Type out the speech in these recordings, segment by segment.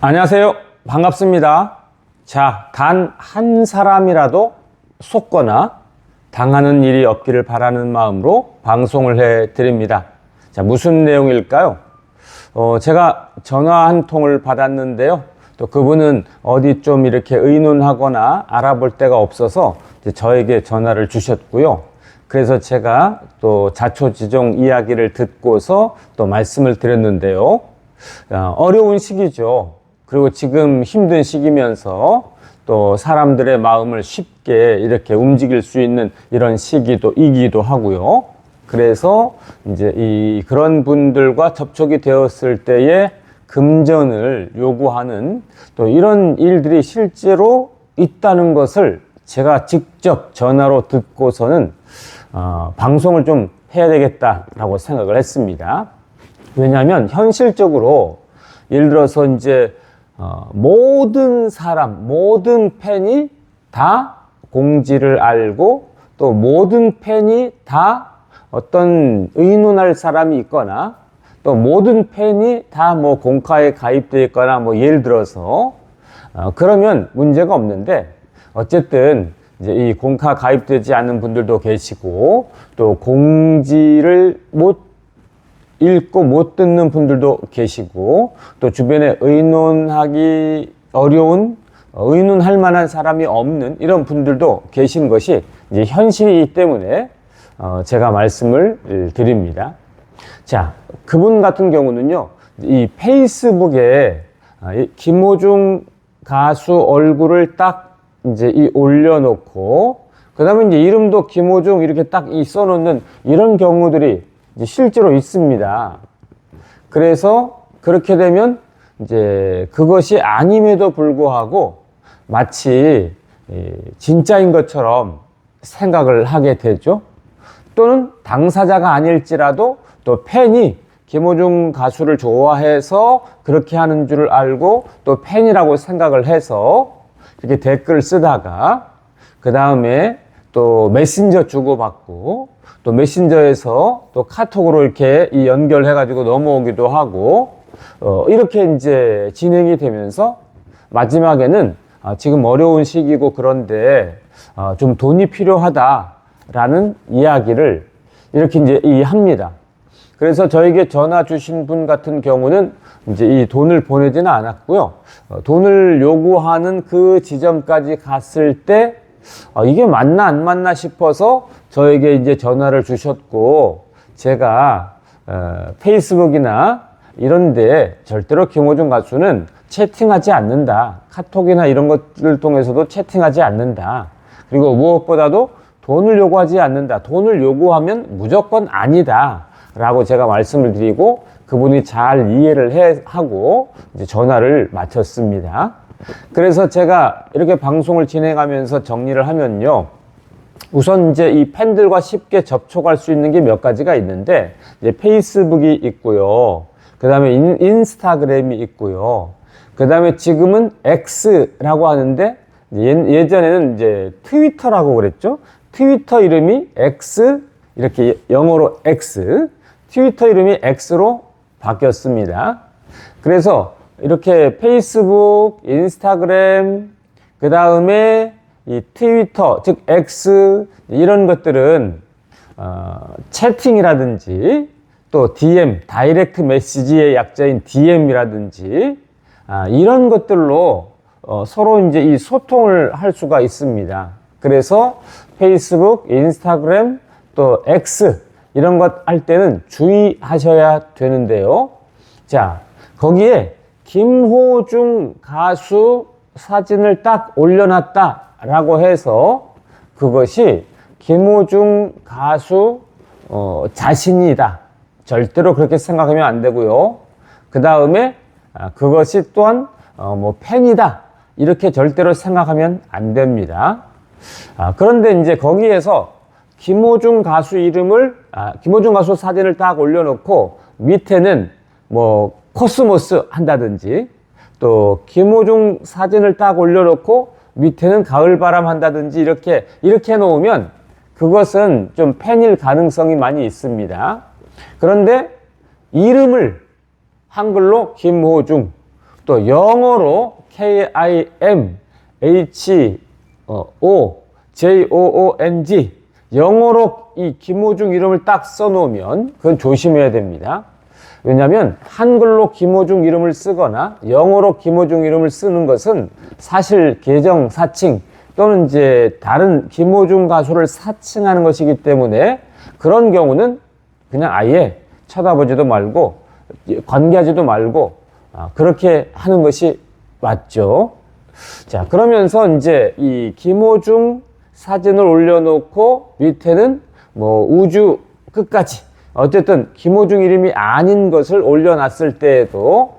안녕하세요. 반갑습니다. 자, 단 한 사람이라도 속거나 당하는 일이 없기를 바라는 마음으로 방송을 해 드립니다. 자, 무슨 내용일까요? 어, 제가 전화 한 통을 받았는데요. 또 그분은 어디 좀 이렇게 의논하거나 알아볼 데가 없어서 저에게 전화를 주셨고요. 그래서 제가 또 자초지종 이야기를 듣고서 또 말씀을 드렸는데요. 어, 어려운 시기죠. 그리고 지금 힘든 시기면서 또 사람들의 마음을 쉽게 이렇게 움직일 수 있는 이런 시기도 이기도 하고요. 그래서 이제 이 그런 분들과 접촉이 되었을 때에 금전을 요구하는 또 이런 일들이 실제로 있다는 것을 제가 직접 전화로 듣고서는 어, 방송을 좀 해야 되겠다라고 생각을 했습니다. 왜냐하면 현실적으로 예를 들어서 이제 어, 모든 사람, 모든 팬이 다 공지를 알고 또 모든 팬이 다 어떤 의논할 사람이 있거나 또 모든 팬이 다 뭐 공카에 가입되어 있거나 뭐 예를 들어서 어, 그러면 문제가 없는데 어쨌든 이제 이 공카 가입되지 않는 분들도 계시고 또 공지를 못 읽고 못 듣는 분들도 계시고 또 주변에 의논하기 어려운 어, 의논할 만한 사람이 없는 이런 분들도 계신 것이 이제 현실이기 때문에 어, 제가 말씀을 드립니다. 자, 그분 같은 경우는요, 이 페이스북에 아, 이 김호중 가수 얼굴을 딱 이제 이 올려놓고, 그 다음에 이제 이름도 김호중 이렇게 딱 이 써놓는 이런 경우들이 실제로 있습니다. 그래서 그렇게 되면 이제 그것이 아님에도 불구하고 마치 이 진짜인 것처럼 생각을 하게 되죠. 또는 당사자가 아닐지라도 또 팬이 김호중 가수를 좋아해서 그렇게 하는 줄을 알고 또 팬이라고 생각을 해서 이렇게 댓글을 쓰다가 그 다음에 또 메신저 주고받고 또 메신저에서 또 카톡으로 이렇게 이 연결해가지고 넘어오기도 하고 어, 이렇게 이제 진행이 되면서 마지막에는 아, 지금 어려운 시기고 그런데 아, 좀 돈이 필요하다라는 이야기를 이렇게 이제 이 합니다. 그래서 저에게 전화 주신 분 같은 경우는 이제 이 돈을 보내지는 않았고요. 어, 돈을 요구하는 그 지점까지 갔을 때 어, 이게 맞나 안 맞나 싶어서 저에게 이제 전화를 주셨고 제가 어, 페이스북이나 이런데 절대로 김호중 가수는 채팅하지 않는다. 카톡이나 이런 것들을 통해서도 채팅하지 않는다. 그리고 무엇보다도 돈을 요구하지 않는다. 돈을 요구하면 무조건 아니다. 라고 제가 말씀을 드리고 그분이 잘 이해를 해, 하고 이제 전화를 마쳤습니다. 그래서 제가 이렇게 방송을 진행하면서 정리를 하면요. 우선 이제 이 팬들과 쉽게 접촉할 수 있는 게 몇 가지가 있는데 이제 페이스북이 있고요. 그 다음에 인 스타그램이 있고요. 그 다음에 지금은 X라고 하는데 예, 전에는 이제 트위터라고 그랬죠. 트위터 이름이 X 이렇게 영어로 X 트위터 이름이 X로 바뀌었습니다. 그래서 이렇게 페이스북, 인스타그램, 그 다음에 이 트위터, 즉 X 이런 것들은 어, 채팅이라든지 또 DM, 다이렉트 메시지의 약자인 DM이라든지 아, 이런 것들로 어, 서로 이제 이 소통을 할 수가 있습니다. 그래서 페이스북, 인스타그램, 또 X 이런 것 할 때는 주의하셔야 되는데요. 자, 거기에 김호중 가수 사진을 딱 올려놨다라고 해서 그것이 김호중 가수 어, 자신이다. 절대로 그렇게 생각하면 안 되고요. 그 다음에 아, 그것이 또한 어, 뭐 팬이다. 이렇게 절대로 생각하면 안 됩니다. 아, 그런데 이제 거기에서 김호중 가수 이름을 아, 김호중 가수 사진을 딱 올려놓고 밑에는 뭐 코스모스 한다든지 또 김호중 사진을 딱 올려놓고 밑에는 가을바람 한다든지 이렇게 이렇게 해놓으면 그것은 좀 팬일 가능성이 많이 있습니다. 그런데 이름을 한글로 김호중 또 영어로 K-I-M H 어, O J O O N G 영어로 이 김호중 이름을 딱 써놓으면 그건 조심해야 됩니다. 왜냐하면 한글로 김호중 이름을 쓰거나 영어로 김호중 이름을 쓰는 것은 사실 계정 사칭 또는 이제 다른 김호중 가수를 사칭하는 것이기 때문에 그런 경우는 그냥 아예 쳐다보지도 말고 관계하지도 말고 아, 그렇게 하는 것이 맞죠. 자 그러면서 이제 이 김호중 사진을 올려놓고 밑에는 뭐 우주 끝까지 어쨌든 김호중 이름이 아닌 것을 올려놨을 때에도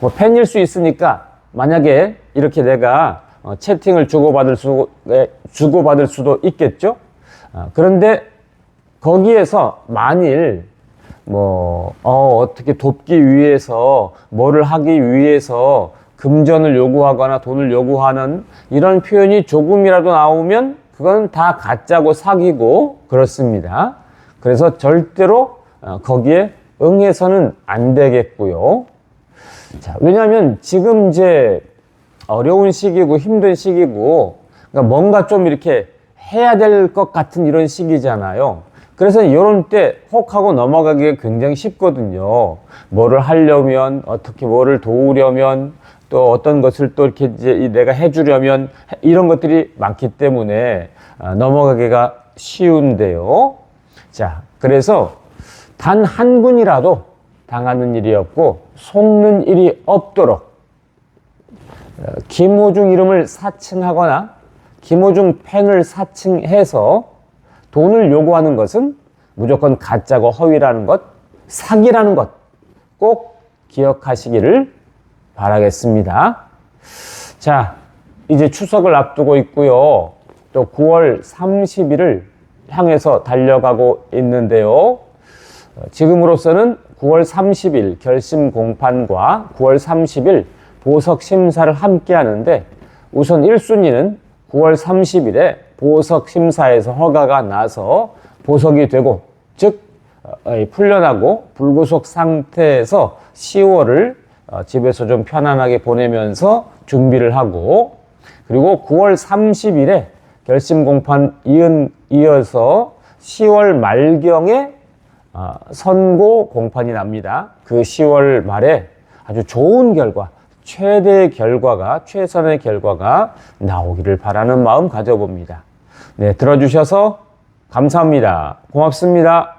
뭐 팬일 수 있으니까 만약에 이렇게 내가 어, 채팅을 주고받을 수 네, 주고받을 수도 있겠죠. 아, 그런데 거기에서 만일 뭐 어, 어떻게 돕기 위해서 뭐를 하기 위해서 금전을 요구하거나 돈을 요구하는 이런 표현이 조금이라도 나오면 그건 다 가짜고 사기고 그렇습니다. 그래서 절대로 어, 거기에 응해서는 안 되겠고요. 자, 왜냐하면 지금 이제 어려운 시기고 힘든 시기고 그러니까 뭔가 좀 이렇게 해야 될 것 같은 이런 시기잖아요. 그래서 이런 때 혹 하고 넘어가기가 굉장히 쉽거든요. 뭐를 하려면 어떻게 뭐를 도우려면 또 어떤 것을 또 이렇게 이제 내가 해주려면 이런 것들이 많기 때문에 아, 넘어가기가 쉬운데요. 자, 그래서 단 한 분이라도 당하는 일이 없고 속는 일이 없도록 어, 김호중 이름을 사칭하거나 김호중 팬을 사칭해서 돈을 요구하는 것은 무조건 가짜고 허위라는 것, 사기라는 것 꼭 기억하시기를 바라겠습니다. 자, 이제 추석을 앞두고 있고요. 또 9월 30일을 향해서 달려가고 있는데요. 어, 지금으로서는 9월 30일 결심 공판과 9월 30일 보석 심사를 함께 하는데 우선 1순위는 9월 30일에 보석 심사에서 허가가 나서 보석이 되고 즉 어, 이 풀려나고 불구속 상태에서 10월을 어, 집에서 좀 편안하게 보내면서 준비를 하고 그리고 9월 30일에 결심 공판 이은 이어서 10월 말경에 아, 선고 공판이 납니다. 그 10월 말에 아주 좋은 결과, 최대의 결과가, 최선의 결과가 나오기를 바라는 마음 가져봅니다. 네, 들어주셔서 감사합니다. 고맙습니다.